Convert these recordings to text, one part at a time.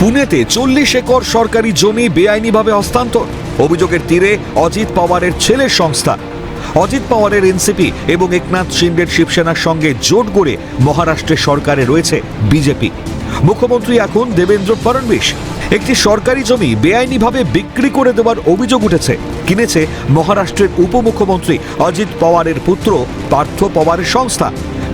পুনেতে চল্লিশ একর সরকারি জমি বেআইনিভাবে হস্তান্তর। অভিযোগের তীরে অজিত পাওয়ারের ছেলের সংস্থা। অজিত পাওয়ারের এনসিপি এবং একনাথ শিন্ডের শিবসেনার সঙ্গে জোট গড়ে মহারাষ্ট্রের সরকারে রয়েছে বিজেপি। মুখ্যমন্ত্রী এখন দেবেন্দ্র ফডণবীস একটি সরকারি জমি বেআইনিভাবে বিক্রি করে দেওয়ার অভিযোগ উঠেছে। কিনেছে মহারাষ্ট্রের উপমুখ্যমন্ত্রী অজিত পাওয়ারের পুত্র পার্থ পাওয়ারের সংস্থা।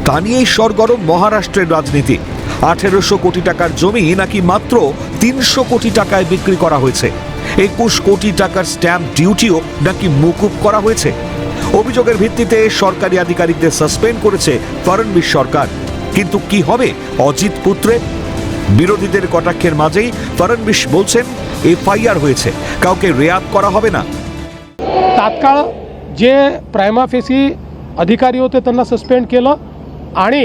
তা নিয়েই সরগরম মহারাষ্ট্রের রাজনীতি। আঠেরোশো কোটি টাকার জমি নাকি মাত্র তিনশো কোটি টাকায় বিক্রি করা হয়েছে একুশ কোটি টাকার স্ট্যাম্প ডিউটিও নাকি মুকুব করা হয়েছে অভিযোগের ভিত্তিতে সরকারি আধিকারিকদের সাসপেন্ড করেছে ফড়নবিশ সরকার কিন্তু কি হবে অজিত পুত্রের বিরোধীদের কটাক্ষের মাঝেই ফড়নবিশ বলছেন এফআইআর হয়েছে কাউকে রেয়াত করা হবে না तात्काळ जे प्रायमाफेसी अधिकारी होते त्यांना सस्पेंड केलं आणि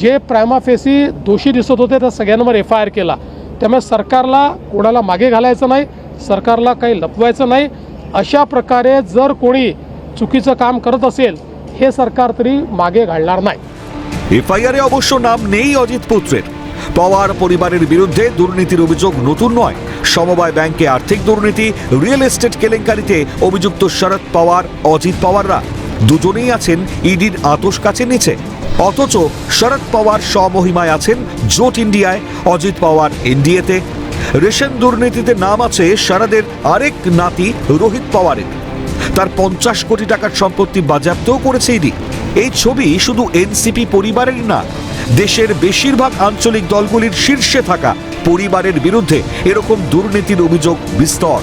जे प्रायमाफेसी दोषी दिसत होते त्या सगळ्यांवर एफ आय आर केला त्यामुळे सरकारला कोणाला मागे घालायचं नाही सरकारला काही लपवायचं नाही अशा प्रकारे जर कोणी चुकीचं काम करत असेल हे सरकार तरी मागे घालणार नाही এফআইআরে অবশ্য নাম নেই অজিত পুত্রের পাওয়ার পরিবারের বিরুদ্ধে দুর্নীতির অভিযোগ নতুন নয় সমবায় ব্যাংকে আর্থিক দুর্নীতি রিয়েল এস্টেট কেলেঙ্কারিতে অভিযুক্ত শরদ পাওয়ার অজিত পাওয়াররা দুজনেই আছেন ইডির আতস কাছে নিচে অথচ শরদ পাওয়ার স্বমহিমায় আছেন জোট ইন্ডিয়ায়, অজিত পাওয়ার এনডিএতে। রেশন দুর্নীতিতে নাম আছে শরদের আরেক নাতি রোহিত পাওয়ারের। তার পঞ্চাশ কোটি টাকার সম্পত্তি বাজেয়াপ্তও করেছে ইডি। এই ছবি শুধু এনসিপি পরিবারের না, দেশের বেশিরভাগ আঞ্চলিক দলগুলির শীর্ষে থাকা পরিবারের বিরুদ্ধে এরকম দুর্নীতির অভিযোগ বিস্তর।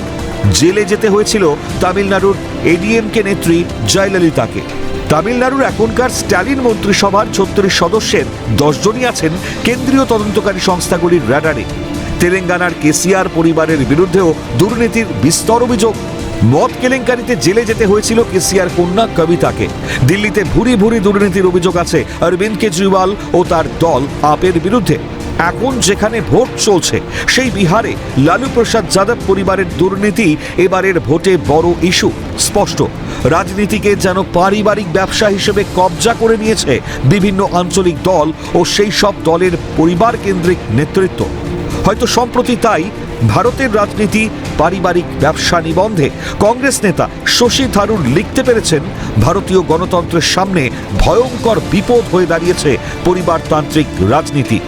জেলে যেতে হয়েছিল তামিলনাড়ুর এডিএমকে নেত্রী জয়ললিতাকে। তামিলনাড়ুর এখনকার স্ট্যালিন মন্ত্রিসভার ছত্রিশ সদস্যের দশজনই আছেন কেন্দ্রীয় তদন্তকারী সংস্থাগুলির র্যাডারে তেলেঙ্গানার কেসিআর পরিবারের বিরুদ্ধেও দুর্নীতির বিস্তর অভিযোগ। মদ কেলেঙ্কারিতে জেলে যেতে হয়েছিল কেসিআর কন্যা কবিতাকে। দিল্লিতে ভুরি ভুরি দুর্নীতির অভিযোগ আছে অরবিন্দ কেজরিওয়াল ও তার দল আপের বিরুদ্ধে। এখন যেখানে ভোট চলছে, সেই বিহারে লালু প্রসাদ যাদব পরিবারের দুর্নীতি এবারের ভোটে বড় ইস্যু। স্পষ্ট, রাজনীতিকে যেন পারিবারিক ব্যবসা হিসেবে কবজা করে নিয়েছে বিভিন্ন আঞ্চলিক দল ও সেই সব দলের পরিবার কেন্দ্রিক নেতৃত্ব। হয়তো সম্প্রতি তাই ভারতের রাজনীতি পারিবারিক ব্যবসা নিবন্ধে কংগ্রেস নেতা শশী থারুর লিখতে পেরেছেন, ভারতীয় গণতন্ত্রের সামনে ভয়ঙ্কর বিপদ হয়ে দাঁড়িয়েছে পরিবারতান্ত্রিক রাজনীতি।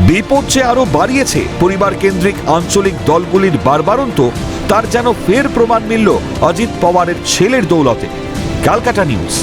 বিপদ যে আরও বাড়িয়েছে। পরিবার কেন্দ্রিক আঞ্চলিক দলগুলির বারবারন্ত তার যেন ফের প্রমাণ মিলল অজিত পওয়ারের ছেলের দৌলতে। ক্যালকাটা নিউজ।